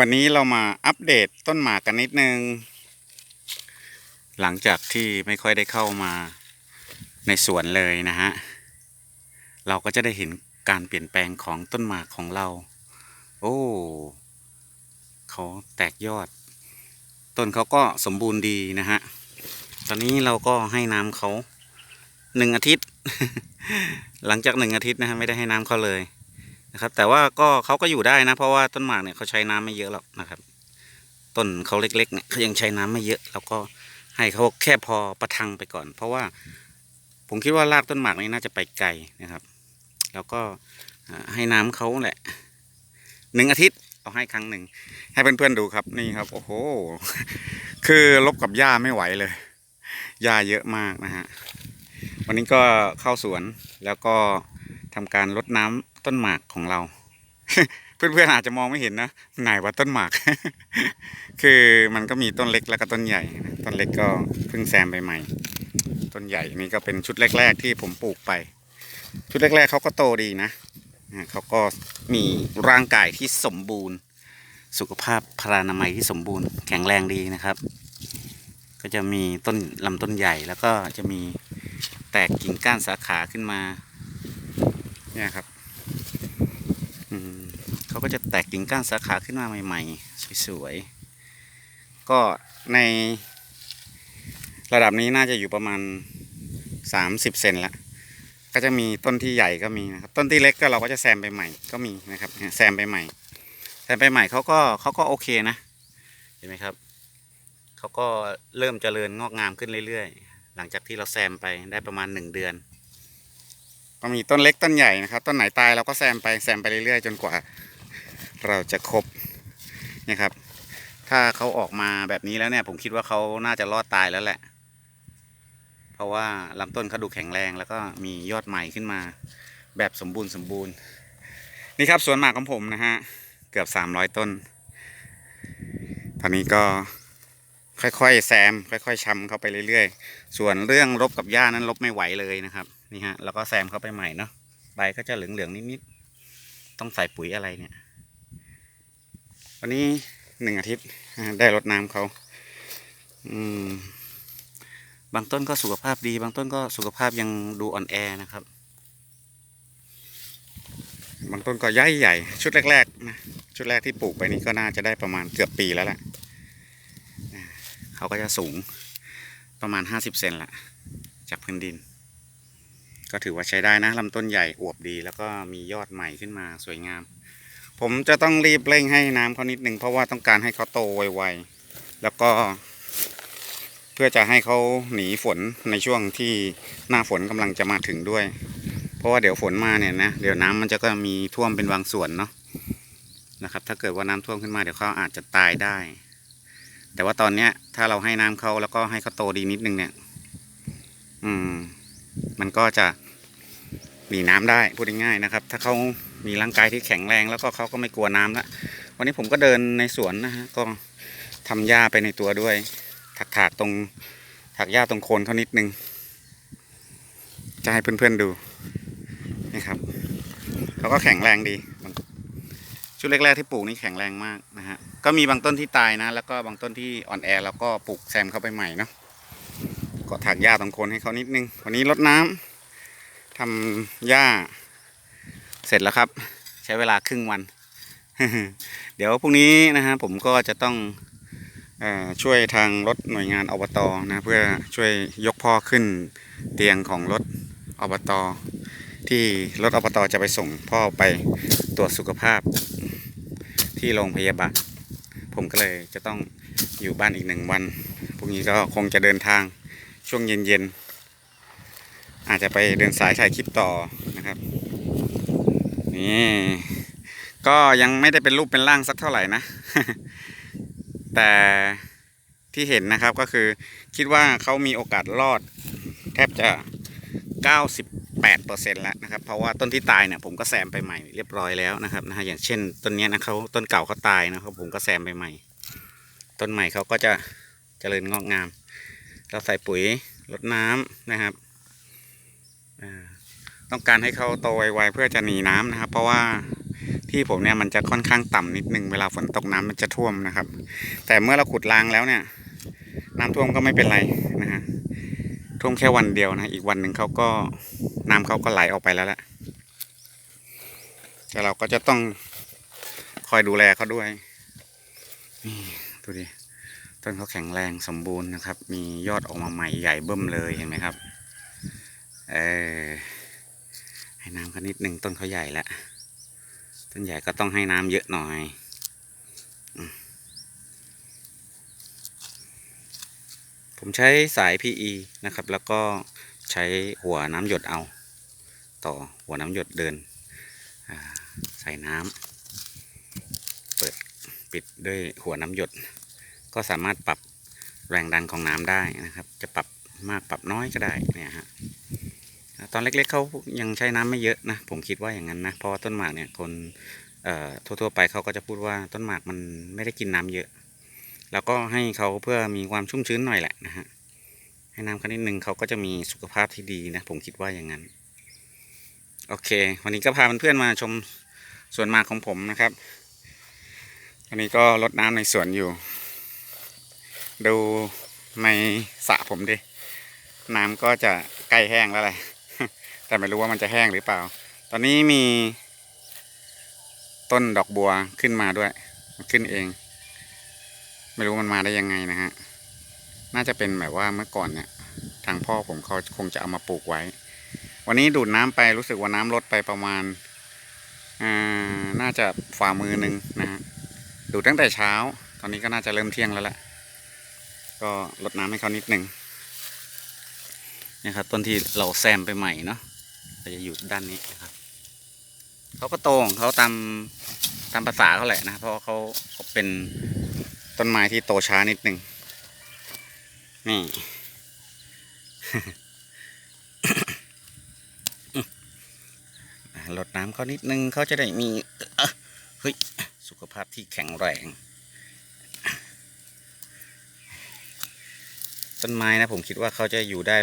วันนี้เรามาอัปเดตต้นหมากกันนิดนึง หลังจากที่ไม่ค่อยได้เข้ามาในสวนเลยนะฮะ เราก็จะได้เห็นการเปลี่ยนแปลงของต้นหมากของเรา โอ้เขาแตกยอด ต้นเขาก็สมบูรณ์ดีนะฮะ ตอนนี้เราก็ให้น้ำเขาหนึ่งอาทิตย์ หลังจากหนึ่งอาทิตย์นะฮะไม่ได้ให้น้ำเขาเลย นะครับ แต่ว่าก็เขาก็อยู่ได้นะ เพราะว่าต้นหมากเนี่ยเขาใช้น้ำไม่เยอะหรอกนะครับ ต้นเขาเล็กๆเนี่ยเขายังใช้น้ำไม่เยอะเราก็ให้เขาแค่พอประทังไปก่อน เพราะว่าผมคิดว่ารากต้นหมากนี่น่าจะไปไกลนะครับ แล้วก็ให้น้ำเขาแหละหนึ่งอาทิตย์เอาให้ครั้งหนึ่งให้เพื่อนๆดูครับนี่ครับ โอ้โห คือลบกับหญ้าไม่ไหวเลยหญ้าเยอะมากนะฮะวันนี้ก็เข้าสวนแล้วก็ทำการรดน้ำ ต้นหมากของเรา เพื่อนๆอาจจะมองไม่เห็นนะไหนว่าต้นหมาก คือมันก็มีต้นเล็กแล้วก็ต้นใหญ่ ต้นเล็กก็เพิ่งแซมไปใหม่ ต้นใหญ่นี่ก็เป็นชุดแรก ๆ ที่ผมปลูกไป ชุดแรก ๆเขาก็โตดีนะเขาก็มีร่างกายที่สมบูรณ์ สุขภาพพรานามัยที่สมบูรณ์ แข็งแรงดีนะครับ ก็จะมีต้นลำต้นใหญ่แล้วก็จะมีแตกกิ่งก้านสาขาขึ้นมา เนี่ยครับ เขาก็จะแตกกิ่งก้านสาขาขึ้นมาใหม่ ๆ สวยๆ ก็ในระดับนี้น่าจะอยู่ประมาณ 30 เซนละก็จะมีต้นที่ใหญ่ก็มีนะครับ ต้นที่เล็กก็เราก็จะแซมไปใหม่ก็มีนะครับแซมไปใหม่แซมไปใหม่เขาก็เขาก็โอเคนะ เห็นไหมครับเขาก็เริ่มเจริญงอกงามขึ้นเรื่อยๆ หลังจากที่เราแซมไปได้ประมาณหนึ่งเดือน ก็มีต้นเล็กต้นใหญ่นะครับ ต้นไหนตายเราก็แซมไปแซมไปเรื่อยๆ จนกว่า เราจะครบนี่ยครับ ถ้าเขาออกมาแบบนี้แล้วเนี่ย ผมคิดว่าเขาน่าจะรอดตายแล้วแหละ เพราะว่าลำต้นเขาดูแข็งแรงแล้วก็มียอดใหม่ขึ้นมา แบบสมบูรณ์สมบูรณ์ นี่ครับสวนหมากของผมนะฮะ เกือบสามร้อยต้น ตอนนี้ก็ค่อยๆแซม ค่อยๆชำเข้าไปเรื่อยๆ ส่วนเรื่องรบกับหญ้านั้นรบไม่ไหวเลยนะครับนี่ฮะแล้วก็แซมเข้าไปใหม่เนาะใบก็จะเหลืองๆนิดๆต้องใส่ปุ๋ยอะไรเนี่ย วันนี้หนึ่งอาทิตย์ได้รดน้ำเขาบางต้นก็สุขภาพดี บางต้นก็สุขภาพยังดูอ่อนแอนะครับ บางต้นก็ใหญ่ใหญ่ ชุดแรกๆนะชุดแรกที่ปลูกไปนี้ก็น่าจะได้ประมาณเกือบปีแล้วแหละเขาก็จะสูงประมาณห้าสิบเซนละจากพื้นดิน ก็ถือว่าใช้ได้นะลำต้นใหญ่อวบดี แล้วก็มียอดใหม่ขึ้นมาสวยงาม ผมจะต้องรีบเร่งให้น้ำเขานิดหนึ่งเพราะว่าต้องการให้เขาโตไวๆแล้วก็เพื่อจะให้เขาหนีฝนในช่วงที่หน้าฝนกำลังจะมาถึงด้วย เพราะว่าเดี๋ยวฝนมาเนี่ยนะเดี๋ยวน้ำมันจะก็มีท่วมเป็นบางส่วนเนาะนะครับ ถ้าเกิดว่าน้ำท่วมขึ้นมาเดี๋ยวเขาอาจจะตายได้ แต่ว่าตอนเนี้ย ถ้าเราให้น้ำเขาแล้วก็ให้เขาโตดีนิดนึงเนี่ย อืม มันก็จะหนีน้ำได้พูดง่ายๆนะครับ ถ้าเขา มีร่างกายที่แข็งแรงแล้วก็เขาก็ไม่กลัวน้ำละวันนี้ผมก็เดินในสวนนะฮะก็ทำหญ้าไปในตัวด้วย ถักถากตรงถักหญ้าตรงโคนเขานิดนึง จะให้เพื่อนๆดูนี่ครับเขาก็แข็งแรงดีชุดแรกๆที่ปลูกนี่แข็งแรงมากนะฮะก็มีบางต้นที่ตายนะ แล้วก็บางต้นที่อ่อนแอแล้วก็ปลูกแซมเข้าไปใหม่เนาะก็ถักหญ้าตรงโคนให้เขานิดนึงวันนี้รดน้ำทำหญ้า เสร็จแล้วครับ ใช้เวลาครึ่งวัน เดี๋ยวพรุ่งนี้นะฮะผมก็จะต้องอช่วยทางรถหน่วยงานอบตนะเพื่อช่วยยกพ่อขึ้นเตียงของรถอบตที่รถอบตจะไปส่งพ่อไปตรวจสุขภาพที่โรงพยาบาลผมก็เลยจะต้องอยู่บ้านอีกหนึ่งวันพรุ่งนี้ก็คงจะเดินทางช่วงเย็นๆอาจจะไปเดินสายถ่ายคลิปต่อนะครับ นี่ ก็ยังไม่ได้เป็นรูปเป็นร่างสักเท่าไหร่นะ แต่ที่เห็นนะครับก็คือคิดว่าเขามีโอกาสรอด แทบจะ 98%แล้วนะครับ เพราะว่าต้นที่ตายเนี่ยผมก็แซมไปใหม่เรียบร้อยแล้วนะครับนะฮะอย่างเช่นต้นเนี้ยนะเขาต้นเก่าเขาตายนะครับผมก็แซมไปใหม่ ต้นใหม่เขาก็จะเจริญงอกงาม เราใส่ปุ๋ยรดน้ำนะครับอ่า ต้องการให้เขาโตไวๆเพื่อจะหนีน้ำนะครับ เพราะว่าที่ผมเนี่ยมันจะค่อนข้างต่ำนิดนึงเวลาฝนตกน้ำมันจะท่วมนะครับ แต่เมื่อเราขุดรางแล้วเนี่ย น้ำท่วมก็ไม่เป็นไรนะฮะท่วมแค่วันเดียวนะ อีกวันหนึ่งเขาก็น้ำเขาก็ไหลออกไปแล้วแหละแต่เราก็จะต้องคอยดูแลเขาด้วยนี่ดูดิต้นเขาแข็งแรงสมบูรณ์นะครับ มียอดออกมาใหม่ใหญ่เบิ่มเลยเห็นไหมครับ เออ ให้น้ำเขานิดหนึ่งต้นเขาใหญ่แล้วต้นใหญ่ก็ต้องให้น้ำเยอะหน่อยผมใช้สาย PE นะครับ แล้วก็ใช้หัวน้ำหยดเอา ต่อหัวน้ำหยดเดินใส่น้ำเปิดปิดด้วยหัวน้ำหยด ก็สามารถปรับแรงดันของน้ำได้นะครับ จะปรับมากปรับน้อยก็ได้เนี่ยฮะ ตอนเล็กๆเขายังใช้น้ำไม่เยอะนะผมคิดว่าอย่างนั้นนะเพราะว่าต้นหมากเนี่ยคนทั่วๆไปเขาก็จะพูดว่าต้นหมากมันไม่ได้กินน้ำเยอะ แล้วก็ให้เขาเพื่อมีความชุ่มชื้นหน่อยแหละนะฮะให้น้ำเขานิดนึงเขาก็จะมีสุขภาพที่ดีนะผมคิดว่าอย่างนั้น โอเค วันนี้ก็พาเพื่อนๆมาชมสวนหมากของผมนะครับวันนี้ก็รดน้ำในสวนอยู่ ดูในสระผมดิ น้ำก็จะใกล้แห้งแล้วแหละ แต่ไม่รู้ว่ามันจะแห้งหรือเปล่า ตอนนี้มี ต้นดอกบัวขึ้นมาด้วยมันขึ้นเอง ไม่รู้มันมาได้ยังไงนะฮะ น่าจะเป็นแบบว่าเมื่อก่อนเนี่ย ทางพ่อผมเขาคงจะเอามาปลูกไว้ วันนี้ดูดน้ำไปรู้สึกว่าน้ำลดไปประมาณอ่าน่าจะฝ่ามือหนึ่งนะฮะ ดูดตั้งแต่เช้า ตอนนี้ก็น่าจะเริ่มเที่ยงแล้วแหละ ก็ลดน้ำให้เขานิดหนึ่งนี่ครับต้นที่เราแซมไปใหม่เนาะ เราจะอยู่ด้านนี้นะครับเขาก็โตของเขาตามตามภาษาเขาแหละนะ เพราะเขาเขาเป็นต้นไม้ที่โตช้านิดหนึ่งนี่ลดน้ำเขานิดนึงเขาจะได้มีเฮ้ยสุขภาพที่แข็งแรง ต้นไม้นะผมคิดว่าเขาจะอยู่ได้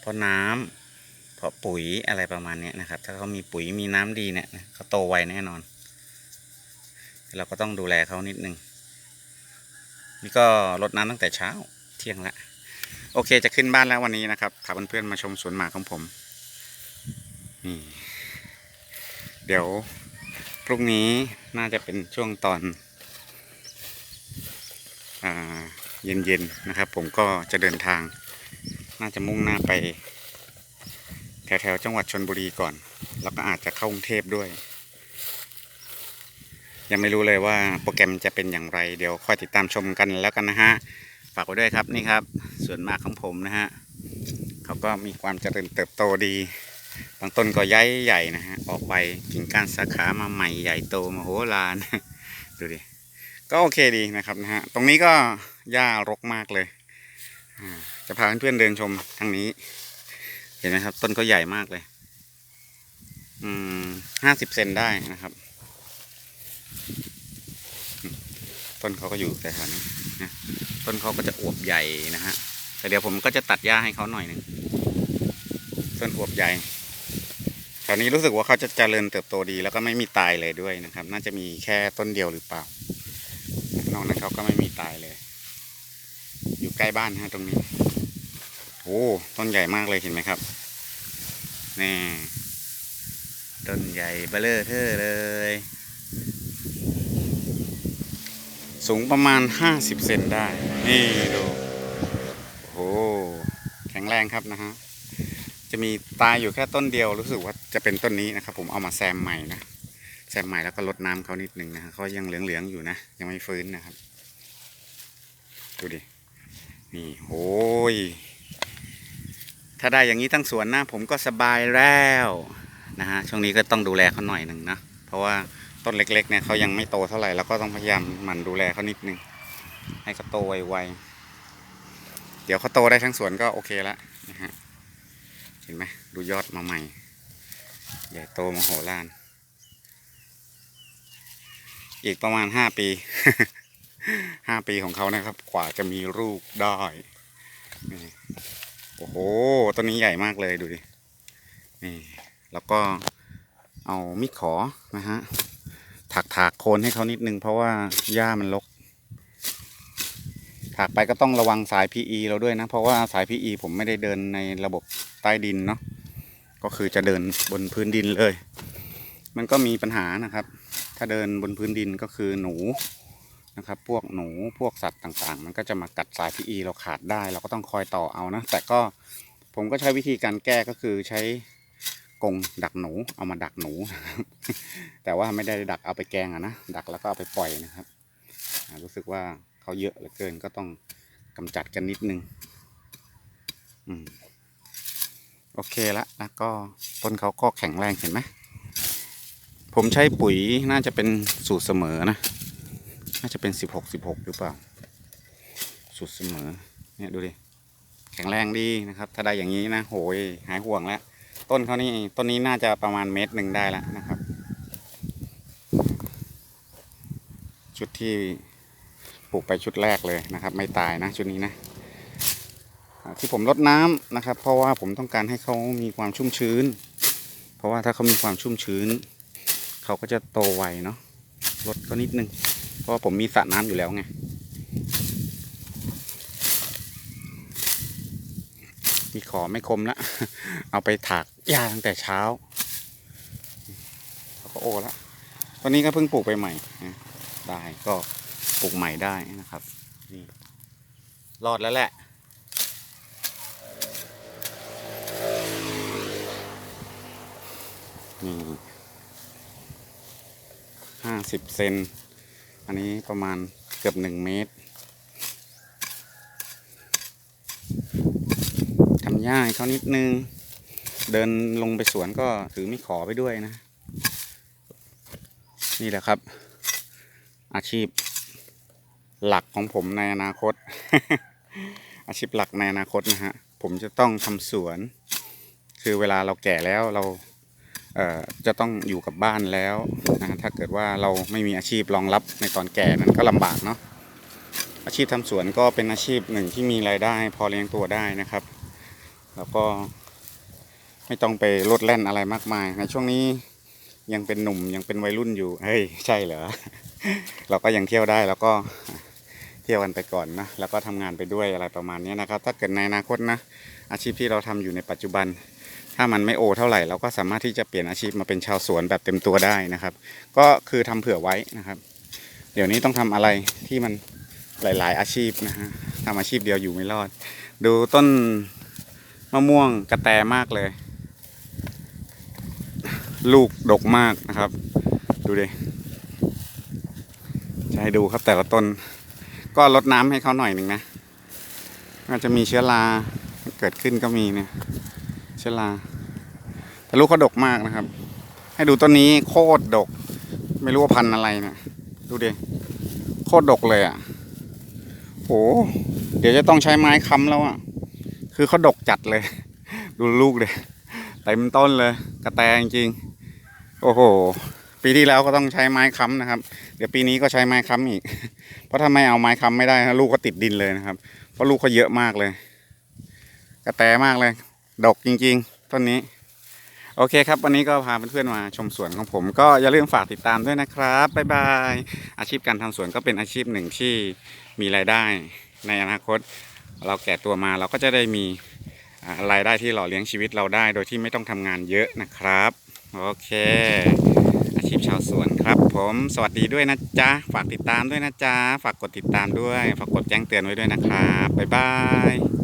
เพราะน้ำ เพาะปุ๋ยอะไรประมาณนี้นะครับ ถ้าเขามีปุ๋ยมีน้ำดีเนี่ยเขาโตไวแน่นอน เราก็ต้องดูแลเขานิดนึงนี่ก็รดน้ำตั้งแต่เช้าเที่ยงละโอเคจะขึ้นบ้านแล้ววันนี้นะครับพาเพื่อนๆมาชมสวนหมากของผมนี่เดี๋ยวพรุ่งนี้น่าจะเป็นช่วงตอนอเย็นๆนะครับ ผมก็จะเดินทาง น่าจะมุ่งหน้าไป แถวๆจังหวัดชนบุรีก่อน แล้วก็อาจจะเข้ากรุงเทพด้วย ยังไม่รู้เลยว่าโปรแกรมจะเป็นอย่างไร เดี๋ยวค่อยติดตามชมกันแล้วกันนะฮะ ฝากไว้ด้วยครับนี่ครับส่วนมากของผมนะฮะเขาก็มีความเจริญเติบโตดีบางต้นก็ย้ายใหญ่นะฮะออกใบกิ่งก้านสาขามาใหม่ใหญ่โตมาโหฬารดูดิก็โอเคดีนะครับนะฮะตรงนี้ก็หญ้ารกมากเลย จะพาเพื่อนๆเดินชมทางนี้ เห็นไหมครับ ต้นก็ใหญ่มากเลย อืมห้าสิบเซนได้นะครับ ต้นเขาก็อยู่แต่แถวนี้นะต้นเขาก็จะอวบใหญ่นะฮะแต่เดี๋ยวผมก็จะตัดหญ้าให้เขาหน่อยหนึ่งต้นอวบใหญ่แถวนี้รู้สึกว่าเขาจะเจริญเติบโตดีแล้วก็ไม่มีตายเลยด้วยนะครับ น่าจะมีแค่ต้นเดียวหรือเปล่า นอกนั้นเขาก็ไม่มีตายเลย อยู่ใกล้บ้านฮะตรงนี้ อ้ต้นใหญ่มากเลยเห็นไหมครับ นี่ ต้นใหญ่เบลเลอร์เทอร์เลย สูงประมาณห้าสิบเซนได้ นี่ดูโอ้โหแข็งแรงครับนะฮะ จะมีตายอยู่แค่ต้นเดียวรู้สึกว่าจะเป็นต้นนี้นะครับ ผมเอามาแซมใหม่นะแซมใหม่แล้วก็ลดน้ำเขานิดนึงนะฮะเขายังเหลืองๆอยู่นะ ยังไม่ฟื้นนะครับ ดูดิ นี่โอ้ย ถ้าได้อย่างนี้ทั้งสวนนะผมก็สบายแล้วนะฮะช่วงนี้ก็ต้องดูแลเขาหน่อยหนึ่งนะเพราะว่าต้นเล็กๆเนี่ยเขายังไม่โตเท่าไหร่แล้วก็ต้องพยายามหมั่นดูแลเขานิดนึงให้เขาโตไวๆเดี๋ยวเขาโตได้ทั้งสวนก็โอเคแล้วนะฮะเห็นไหมดูยอดมาใหม่ ใหญ่โตมโหฬารอีกประมาณห้าปีห้าปีของเขานะครับกว่าจะมีลูกได้ โอ้โหต้นนี้ใหญ่มากเลยดูดิ นี่ แล้วก็เอามิดขอนะฮะ ถักถากโคนให้เขานิดนึงเพราะว่าหญ้ามันรก ถากไปก็ต้องระวังสาย PE เราด้วยนะ เพราะว่าสาย PE ผมไม่ได้เดินในระบบใต้ดินเนาะ ก็คือจะเดินบนพื้นดินเลย มันก็มีปัญหานะครับ ถ้าเดินบนพื้นดินก็คือหนู นะครับ พวกหนูพวกสัตว์ต่างๆ มันก็จะมากัดสาย PE เราขาดได้ เราก็ต้องคอยต่อเอานะ แต่ก็ผมก็ใช้วิธีการแก้ก็คือใช้กรงดักหนูเอามาดักหนูแต่ว่าไม่ได้ดักเอาไปแกงอะนะดักแล้วก็เอาไปปล่อยนะครับรู้สึกว่าเขาเยอะเหลือเกินก็ต้องกำจัดกันนิดนึงอืมโอเคละแล้วก็ต้นเขาก็แข็งแรงเห็นไหมผมใช้ปุ๋ยน่าจะเป็นสูตรเสมอนะ น่าจะเป็นสิบหกสิบหกหรือเปล่าสูตรเสมอ เนี่ยดูดิ แข็งแรงดีนะครับ ถ้าได้อย่างนี้นะ โหยหายห่วงแล้ว ต้นเขานี่ต้นนี้น่าจะประมาณเมตรหนึ่งได้แล้วนะครับ ชุดที่ปลูกไปชุดแรกเลยนะครับ ไม่ตายนะชุดนี้นะที่ผมลดน้ำนะครับ เพราะว่าผมต้องการให้เขามีความชุ่มชื้น เพราะว่าถ้าเขามีความชุ่มชื้น เขาก็จะโตไวเนาะลดก็นิดนึง ราะผมมีสระน้ำอยู่แล้วไงที่ขอไม่คมละเอาไปถากหญ้าตั้งแต่เช้าแล้วก็โอละตอนนี้ก็เพิ่งปลูกไปใหม่นะได้ก็ปลูกใหม่ได้นะครับนี่รอดแล้วแหละนี่ห้าสิบเซน อันนี้ประมาณเกือบหนึ่งเมตรทำหญ้าให้เขานิดนึง เดินลงไปสวนก็ถือไม่ขอไปด้วยนะ นี่แหละครับ อาชีพหลักของผมในอนาคต อาชีพหลักในอนาคตนะฮะ ผมจะต้องทำสวน คือเวลาเราแก่แล้วเรา จะต้องอยู่กับบ้านแล้วนะถ้าเกิดว่าเราไม่มีอาชีพรองรับในตอนแก่นั้นก็ลำบากเนาะอาชีพทำสวนก็เป็นอาชีพหนึ่งที่มีรายได้ พอเลี้ยงตัวได้นะครับ แล้วก็ไม่ต้องไปลดแล่นอะไรมากมาย ในช่วงนี้ยังเป็นหนุ่มยังเป็นวัยรุ่นอยู่เฮ้ยใช่เหรอเราก็ยังเที่ยวได้แล้วก็เที่ยวกันไปก่อนนะแล้วก็ทำงานไปด้วยอะไรประมาณนี้นะครับ ถ้าเกิดในอนาคตนะอาชีพที่เราทำอยู่ในปัจจุบัน ถ้ามันไม่โอเท่าไหร่เราก็สามารถที่จะเปลี่ยนอาชีพมาเป็นชาวสวนแบบเต็มตัวได้นะครับ ก็คือทำเผื่อไว้นะครับ เดี๋ยวนี้ต้องทำอะไรที่มันหลาย ๆ อาชีพนะฮะทำอาชีพเดียวอยู่ไม่รอด ดูต้นมะม่วงกระแตมากเลย ลูกดกมากนะครับ ดูดิจะให้ดูครับแต่ละต้น ก็ลดน้ำให้เขาหน่อยหนึ่งนะอาจจะมีเชื้อราเกิดขึ้นก็มีเนี่ยเชื้อรา แต่ลูกเขาดกมากนะครับ ให้ดูต้นนี้โคตรดก ไม่รู้ว่าพันธุ์อะไรเนะดูดิโคตรดกเลยอะโหเดี๋ยวจะต้องใช้ไม้ค้ำแล้วอะ คือเขาดกจัดเลย ดูลูกเลยเต็มต้นเลย กระแตจริงๆโอ้โห ปีที่แล้วก็ต้องใช้ไม้ค้ำนะครับ เดี๋ยวปีนี้ก็ใช้ไม้ค้ำอีก เพราะถ้าไม่เอาไม้ค้ำไม่ได้นะลูกก็ติดดินเลยนะครับ เพราะลูกเขาเยอะมากเลย กระแตมากเลย ดกจริง ๆต้นนี้ โอเคครับ วันนี้ก็พาเพื่อนๆมาชมสวนของผม ก็อย่าลืมฝากติดตามด้วยนะครับบ๊ายบายอาชีพการทำสวนก็เป็นอาชีพหนึ่งที่มีรายได้ ในอนาคต เราแก่ตัวมาเราก็จะได้มีรายได้ที่หล่อเลี้ยงชีวิตเราได้ โดยที่ไม่ต้องทำงานเยอะนะครับ โอเค อาชีพชาวสวนครับ ผมสวัสดีด้วยนะจ๊ะฝากติดตามด้วยนะจ๊ะฝากกดติดตามด้วยฝากกดแจ้งเตือนไว้ด้วยนะครับบ๊ายบาย